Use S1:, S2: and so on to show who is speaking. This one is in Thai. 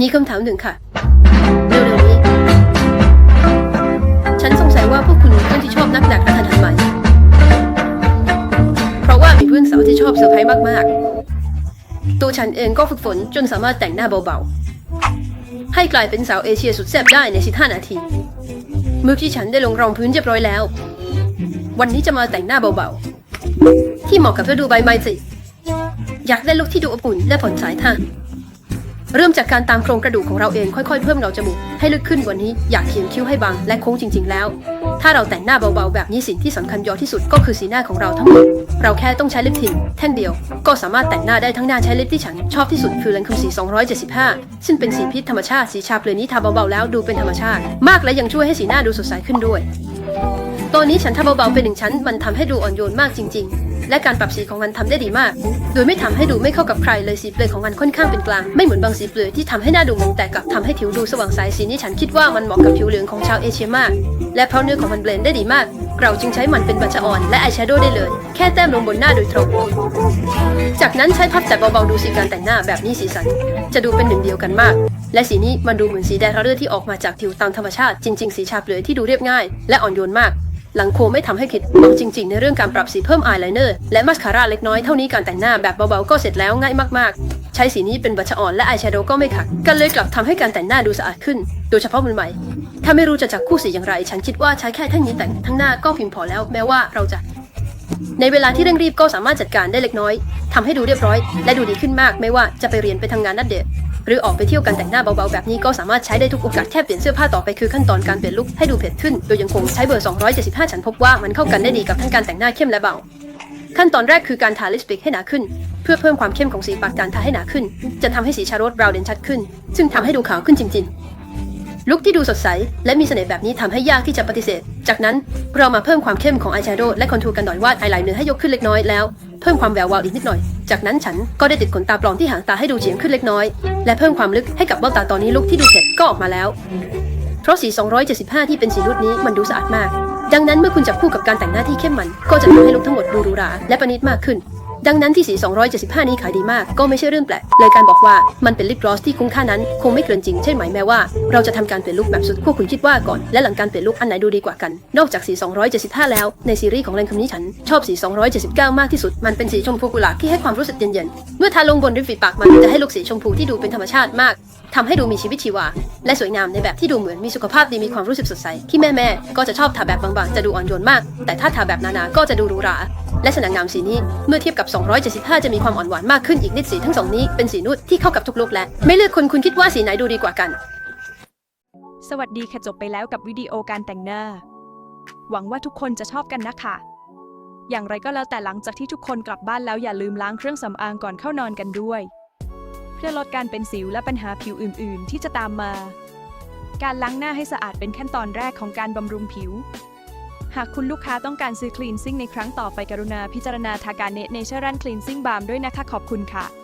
S1: มีคำถามหนึ่งค่ะ เร็วๆนี้ ฉันสงสัยว่าพวกคุณเพื่อนที่ชอบนักหนักกระทันหันไหมเพราะว่ามีเพื่อนสาวที่ชอบเซอร์ไพรส์มากๆ ตัวฉันเองก็ฝึกฝนจนสามารถแต่งหน้าเบาๆ ให้กลายเป็นสาวเอเชียสุดแซ่บได้ใน15นาที เมื่อที่ฉันได้ลงรองพื้นเรียบร้อยแล้ว วันนี้จะมาแต่งหน้าเบาๆ ที่เหมาะกับฤดูใบไม้ผลิอยากได้ลุคที่ดูอบอุ่นและผ่อนสายตา เริ่มจากการตามโครงกระดูกของเราเองค่อยๆ เพิ่มเงาจมูกให้ลึกขึ้นกว่านี้อยากเขียนคิ้วให้บางและโค้งจริง ๆ แล้ว ถ้าเราแต่งหน้าเบาๆแบบนี้สิ่งที่สำคัญยอที่สุดก็คือสีหน้าของเราทั้งหมดเราแค่ต้องใช้ลิปทินแท่งเดียว ก็สามารถแต่งหน้าได้ทั้งหน้าใช้ลิปที่ฉันชอบที่สุดคือแลนคุมสี 275 ซึ่งเป็นสีพิษธรรมชาติสีชาเปลือยนี้ทาเบาๆแล้วดูเป็นธรรมชาติ มากและยังช่วยให้สีหน้าดูสดใสขึ้นด้วย ตอนนี้ฉันทำเบาๆเป็นหนึ่งชั้น มันทำให้ดูอ่อนโยนมากจริง ๆ และการปรับสีของมันทำได้ดีมาก โดยไม่ทำให้ดูไม่เข้ากับใครเลยสีเปลือยของมันค่อนข้างเป็นกลาง ไม่เหมือนบางสีเปลือยที่ทำให้หน้าดูมองแต่กลับทำให้ผิวดูสว่างใสสีนี้ฉันคิดว่ามันเหมาะกับผิวเหลืองของชาวเอเชียมาก และเพราะเนื้อของมันเบลนด์ได้ดีมาก เราจึงใช้มันเป็นบัชอ่อน และอายแชโดว์ได้เลย แค่แต้มลงบนหน้าโดยตรงจากนั้นใช้พับแต่เบาๆดูสีการแต่งหน้าแบบนี้สีสัน จะดูเป็นหนึ่งเดียวกันมาก และสีนี้มันดูเหมือนสีแดงเรื่อที่ออกมาจากผิวตามธรรมชาติจริงๆสีชาเปลือยที่ดูเรียบง่าย และอ่อนโยนมาก หลังโคไม่ทำให้คิดหวังจริง ๆ ในเรื่องการปรับสีเพิ่มอายไลเนอร์และมาสคาร่าเล็กน้อยเท่านี้การแต่งหน้าแบบเบาๆก็เสร็จแล้วง่ายมากๆ ใช้สีนี้เป็นบัชอ่อนและอายแชโดว์ก็ไม่ขัดกันเลยกลับทำให้การแต่งหน้าดูสะอาดขึ้น โดยเฉพาะมือใหม่ ถ้าไม่รู้จะจับคู่สีอย่างไร ฉันคิดว่าใช้แค่แท่งนี้แต่งทั้งหน้าก็เพียงพอแล้วแม้ว่าเราจะ ในเวลาที่เร่งรีบก็สามารถจัดการได้เล็กน้อยทำให้ดูเรียบร้อย และดูดีขึ้นมาก ไม่ว่าจะไปเรียนไปทำงานนัดเดท รือออกไปเที่ยวกันแต่งหน้าเบาๆแบบนี้ก็สามารถใช้ได้ทุกโอกาสแค่เปลี่ยนเสื้อผ้าต่อไปคือขั้นตอนการเปลี่ยนลุคให้ดูเผ็ดขึ้น โดยยังคงใช้เบอร์ 275 ฉันพบว่ามันเข้ากันได้ดีกับทั้งการแต่งหน้าเข้มและเบา ขั้นตอนแรกคือการทาลิปสติกให้หนาขึ้น เพื่อเพิ่มความเข้มของสีปากการทาให้หนาขึ้น จะทำให้สีชาโรสบราวน์เด่นชัดขึ้น ซึ่งทำให้ดูขาวขึ้นจริงๆลุคที่ดูสดใส และมีเสน่ห์แบบนี้ทำให้ยากที่จะปฏิเสธ จากนั้นเรามาเพิ่มความเข้มของอายแชโดว์และคอนทัวร์กันหน่อยวาดอายไลเนอร์ให้ยกขึ้นเล็กน้อยแล้ว เพิ่มความแวววาวอีกนิดหน่อย จากนั้นฉันก็ได้ติดขนตาปลอมที่หางตาให้ดูเฉียงขึ้นเล็กน้อย และเพิ่มความลึกให้กับเบ้าตาตอนนี้ลุกที่ดูเผ็ดก็ออกมาแล้ว เพราะสี 275 ที่เป็นสีนุดนี้มันดูสะอาดมาก ดังนั้นเมื่อคุณจับคู่กับการแต่งหน้าที่เข้มมัน ก็จะทำให้ลุคทั้งหมดดูหรูหราและประณีตมากขึ้น ดังนั้นที่สี 275 นี้ขายดีมากก็ไม่ใช่เรื่องแปลกเลยการบอกว่ามันเป็นลิปกลอสที่คุ้มค่านั้นคงไม่เกินจริงใช่ไหมแม้ว่าเราจะทำการเปลี่ยนลุคแบบสุดขั้วคุณคิดว่าก่อน และหลังการเปลี่ยนลุคอันไหนดูดีกว่ากัน นอกจากสี 275 แล้วในซีรีส์ของแรงคำนี้ฉันชอบสี 279 มากที่สุด มันเป็นสีชมพูกุหลาบที่ให้ความรู้สึกเย็นๆเมื่อทาลงบนริมฝีปากมันจะให้ลุคสีชมพูที่ดูเป็นธรรมชาติมากทำให้ดูมีชีวิตชีวา และสวยงามในแบบที่ดูเหมือนมีสุขภาพดีมีความรู้สึกสดใสที่แม่แม่ๆก็จะชอบทาแบบบางๆ จะดูอ่อนโยนมาก แต่ถ้าทาแบบหนาก็จะดูหรูหราและสนางงามสีนี้เมื่อเทียบกับ275 จะมีความอ่อนหวานมากขึ้นอีกนิดสีทั้งสองนี้เป็นสีนุดที่เข้ากับทุกลุคและ ไม่เลือกคนคุณคิดว่าสีไหนดูดีกว่ากัน
S2: สวัสดีค่ะจบไปแล้วกับวิดีโอการแต่งหน้า หวังว่าทุกคนจะชอบกันนะคะ อย่างไรก็แล้วแต่หลังจากที่ทุกคนกลับบ้านแล้วอย่าลืมล้างเครื่องสำอางก่อนเข้านอนกันด้วย เพื่อลดการเป็นสิวและปัญหาผิวอื่น ๆ ที่จะตามมา การล้างหน้าให้สะอาดเป็นขั้นตอนแรกของการบำรุงผิว หากคุณลูกค้าต้องการซื้อคลีนซิ่งในครั้งต่อไปกรุณาพิจารณาทาการเนตเนเชอรัลคลีนซิ่งบาร์มด้วยนะคะขอบคุณค่ะ